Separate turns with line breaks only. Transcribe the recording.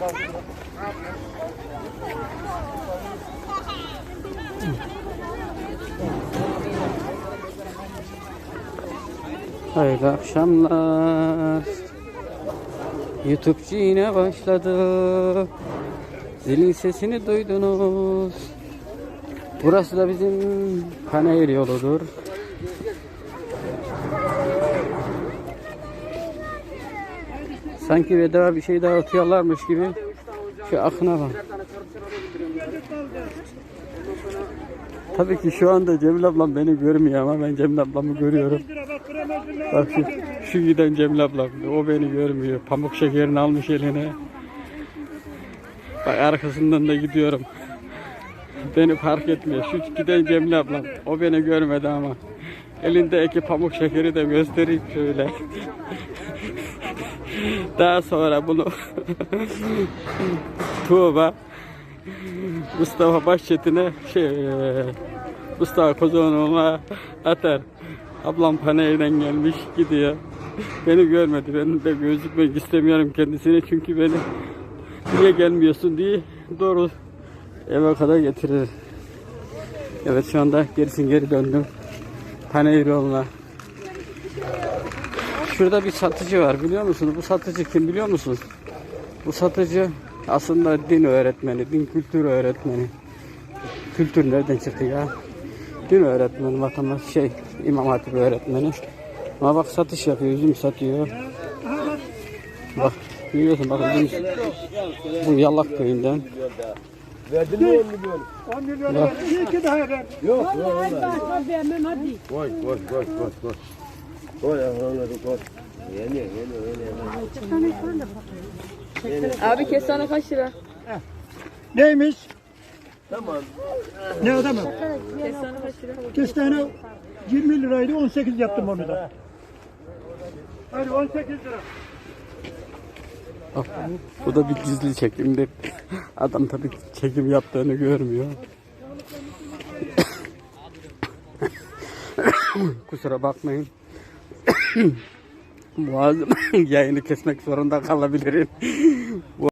Bak. Ne yapıyorsun? Hayırlı akşamlar. YouTube'cu yine başladı. Zilin sesini duydunuz. Burası da bizim Panayır yoludur. Sanki bedava bir şey dağıtıyorlarmış gibi. Şu akına bak. Tabii ki şu anda Cemil ablam beni görmüyor ama ben Cemil ablamı görüyorum. Bak şu, şu giden Cemil ablam o beni görmüyor. Pamuk şekerini almış eline. Bak arkasından da gidiyorum. Beni fark etmiyor. Şu giden Cemil ablam o beni görmedi ama. Elindeki pamuk şekeri de göstereyim şöyle. Daha sonra bunu Tuğba Mustafa Başçetin'e şey eee, Mustafa Kozoğlu'na atar. Ablam panayırdan gelmiş gidiyor. Beni görmedi. Ben de gözükmek istemiyorum kendisine çünkü beni niye gelmiyorsun diye doğru eve kadar getirir. Evet şu anda gerisin geri döndüm. Panayır yoluna. Şurada bir satıcı var biliyor musunuz? Bu satıcı kim biliyor musunuz? Bu satıcı aslında din öğretmeni, din kültür öğretmeni. Kültür nereden çıktı ya? Din öğretmeni, vatandaş şey, imam hatip öğretmeni. Ama bak satış yapıyor, üzüm satıyor. Bak, biliyorsun bakın bizim, bu Yallak köyünden.
Verdin mi 10 milyon?
10 milyon lira. İyi ki daha ver.
Yok yok vallahi. Koy koy koy koy koy. Koy onları koy. Yeni yeni yeni.
Abi kestane kaç lira?
Neymiş?
Tamam.
Ne adamı?
Kestane kaç lira?
Kestane 20 liraydı 18 yaptım onu da. Hadi 18 lira.
Bak, bu da bir gizli çekimdir. Adam tabii çekim yaptığını görmüyor. Kusura bakmayın. Boğazım yayını kesmek zorunda kalabilirim. Well